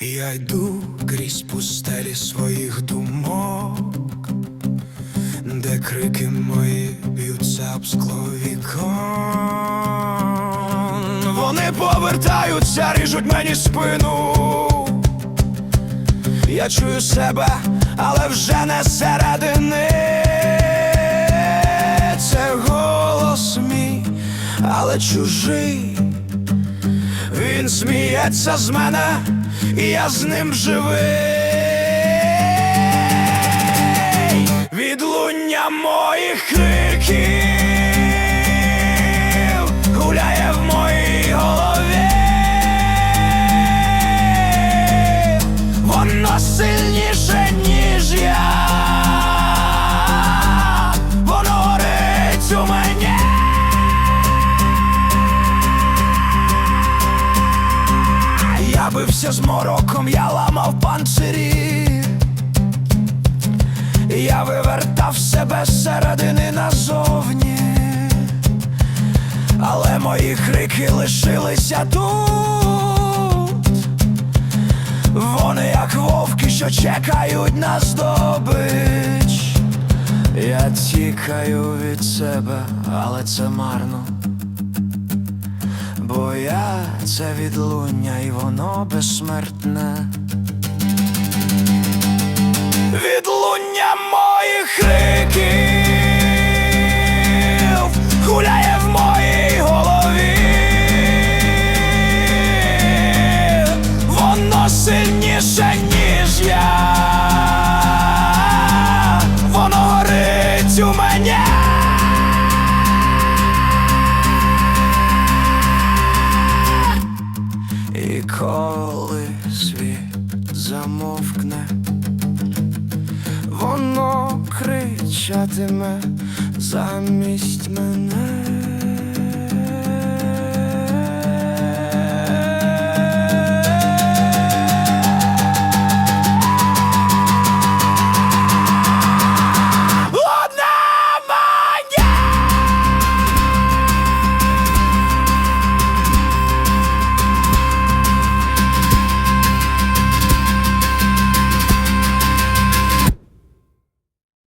Я йду крізь пустелі своїх думок, де крики мої б'ються об скло вікон. Вони повертаються, ріжуть мені спину. Я чую себе, але вже не зсередини. Це голос мій, але чужий. Він сміється з мене, і я з ним живий. Відлуння моїх криків гуляє в моїй голові. Воно сильніше, ніж я. Воно горить у мені. Бився з мороком, я ламав панцирі. Я вивертав себе зсередини назовні, але мої крики лишилися тут. Вони як вовки, що чекають на здобич. Я тікаю від себе, але це марно. Бо я це відлуння, і воно безсмертне. Відлуння моїх криків гуляє в моїй голові. Воно сильніше, ніж я. Воно горить у мені. Коли світ замовкне, воно кричатиме замість мене.